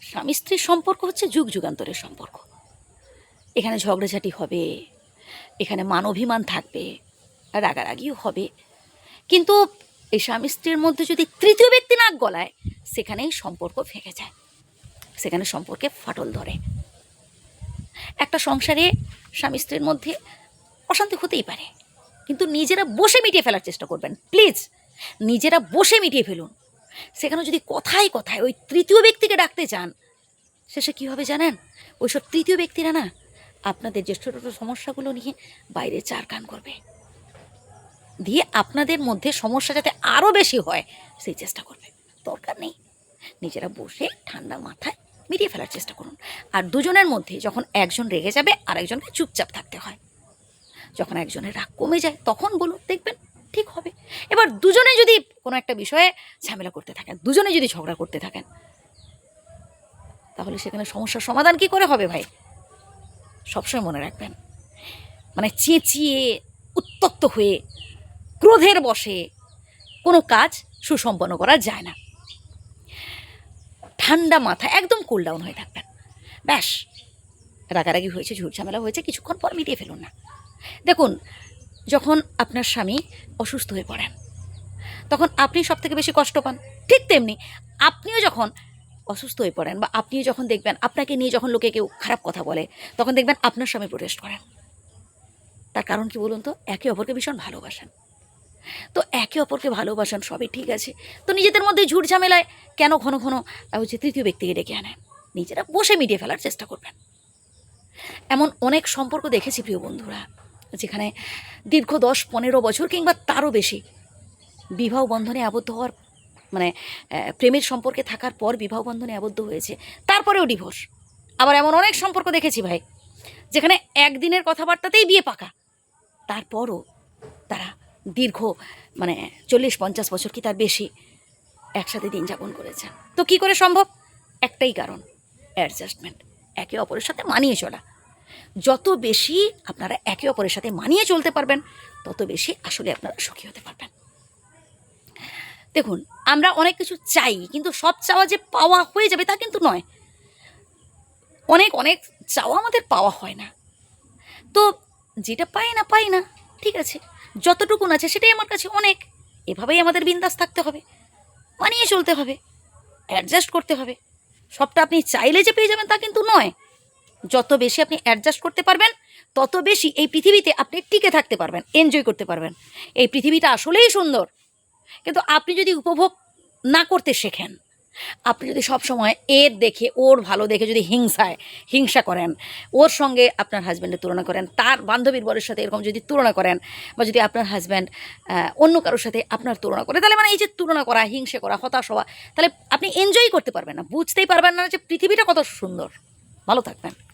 স্বামী স্ত্রীর সম্পর্ক হচ্ছে যুগ যুগান্তরের সম্পর্ক। এখানে ঝগড়াঝাটি হবে, এখানে মান অভিমান থাকবে, রাগারাগিও হবে। কিন্তু এই স্বামী স্ত্রীর মধ্যে যদি তৃতীয় ব্যক্তি নাক গলায়, সেখানেই সম্পর্ক ফেঁকে যায়। সেখানে সম্পর্কে ফাটল ধরে। একটা সংসারে স্বামী স্ত্রীর মধ্যে অশান্তি হতেই পারে। কিন্তু নিজেরা বসে মিটিয়ে ফেলার চেষ্টা করবেন। প্লিজ, নিজেরা বসে মিটিয়ে ফেলুন। সেখানে যদি কথায় কথায় ওই তৃতীয় ব্যক্তিকে ডাকতে চান, শেষে কী হবে জানেন? ওইসব তৃতীয় ব্যক্তিরা না আপনাদের যে ছোটো ছোটো সমস্যাগুলো নিয়ে বাইরে চার কান করবে। দিয়ে আপনাদের মধ্যে সমস্যা যাতে আরও বেশি হয়, সেই চেষ্টা করবে। দরকার নেই। নিজেরা বসে ঠান্ডা মাথায় মিটিয়ে ফেলার চেষ্টা করুন। আর দুজনের মধ্যে যখন একজন রেগে যাবে, আরেকজনকে চুপচাপ থাকতে হয়। যখন একজনের রাগ কমে যায়, তখন বলুন, দেখবেন ঠিক হবে। এবার দুজনে যদি কোনো একটা বিষয়ে ঝামেলা করতে থাকেন দুজনে যদি ঝগড়া করতে থাকেন। তাহলে সেখানে সমস্যার সমাধান কি করে হবে ভাই? সবসময় মনে রাখবেন। মানে চেঁচিয়ে উত্তক্ত হয়ে, ক্রোধের বশে কোনো কাজ সুসম্পন্ন করা যায় না। ঠান্ডা মাথা, একদম কুল ডাউন হয়ে থাকবেন। ব্যাস, রাগারাগি হয়েছে, ঝুট ঝামেলা হয়েছে, কিছুক্ষণ পর মিটিয়ে ফেলুন না। দেখুন, যখন আপনার স্বামী অসুস্থ হয়ে পড়েন তখন আপনি সব থেকে বেশি কষ্ট পান। ঠিক তেমনি আপনিও যখন অসুস্থ হয়ে পড়েন বা আপনিও যখন দেখবেন আপনাকে নিয়ে যখন লোকে কেউ খারাপ কথা বলে, তখন দেখবেন আপনার স্বামী প্রোটেস্ট করেন। তার কারণ কি বলুন তো? একে অপরকে ভীষণ ভালোবাসেন। তো একে অপরকে ভালোবাসেন, সবই ঠিক আছে। তো নিজেদের মধ্যে ঝুট ঝামেলায় কেন ঘন ঘন হচ্ছে তৃতীয় ব্যক্তিকে ডেকে আনেন? নিজেরা বসে মিটিয়ে ফেলার চেষ্টা করবেন। এমন অনেক সম্পর্ক দেখেছি প্রিয় বন্ধুরা, যেখানে দীর্ঘ দশ পনেরো বছর কিংবা তারও বেশি বিবাহ বন্ধনে আবদ্ধ হওয়ার মানে প্রেমের সম্পর্কে থাকার পর বিবাহ বন্ধনে আবদ্ধ হয়েছে। তারপরেও ডিভোর্স আবার এমন অনেক সম্পর্ক দেখেছি ভাই, যেখানে একদিনের কথাবার্তাতেই বিয়ে পাকা। তারপরও তারা দীর্ঘ মানে চল্লিশ, পঞ্চাশ বছর কি তার বেশি একসাথে দিন যাপন করেছেন। তো কি করে সম্ভব? একটাই কারণ অ্যাডজাস্টমেন্ট একে অপরের সাথে মানিয়ে চলা। যত বেশি আপনারা একে অপরের সাথে মানিয়ে চলতে পারবেন, তত বেশি আসলে আপনারা সুখী হতে পারবেন। দেখুন, আমরা অনেক কিছু চাই, কিন্তু সব চাওয়া যে পাওয়া হয়ে যাবে তা কিন্তু নয়। অনেক অনেক চাওয়া আমাদের পাওয়া হয় না। তো যেটা পাই না পাই না, ঠিক আছে। যতটুকুন আছে সেটাই আমার কাছে অনেক। এভাবেই আমাদের বিন্দাস থাকতে হবে। মানিয়ে চলতে হবে। অ্যাডজাস্ট করতে হবে। সবটা আপনি চাইলে যে পেয়ে যাবেন তা কিন্তু নয়। যত বেশি আপনি অ্যাডজাস্ট করতে পারবেন, তত বেশি এই পৃথিবীতে আপনি টিকে থাকতে পারবেন, এনজয় করতে পারবেন। এই পৃথিবীটা আসলেই সুন্দর। কিন্তু আপনি যদি উপভোগ না করতে শেখেন, আপনি যদি সব সময় এর দেখে, ওর ভালো দেখে যদি হিংসায়, হিংসা করেন, ওর সঙ্গে আপনার হাজব্যান্ডের তুলনা করেন, তার বান্ধবীর বরের সাথে এরকম যদি তুলনা করেন বা যদি আপনার হাজব্যান্ড অন্য কারোর সাথে আপনার তুলনা করে, তাহলে মানে এই যে তুলনা করা, হিংসে করা, হতাশ হওয়া, তাহলে আপনি এনজয় করতে পারবেন না। বুঝতেই পারবেন না যে পৃথিবীটা কত সুন্দর। ভালো থাকবেন।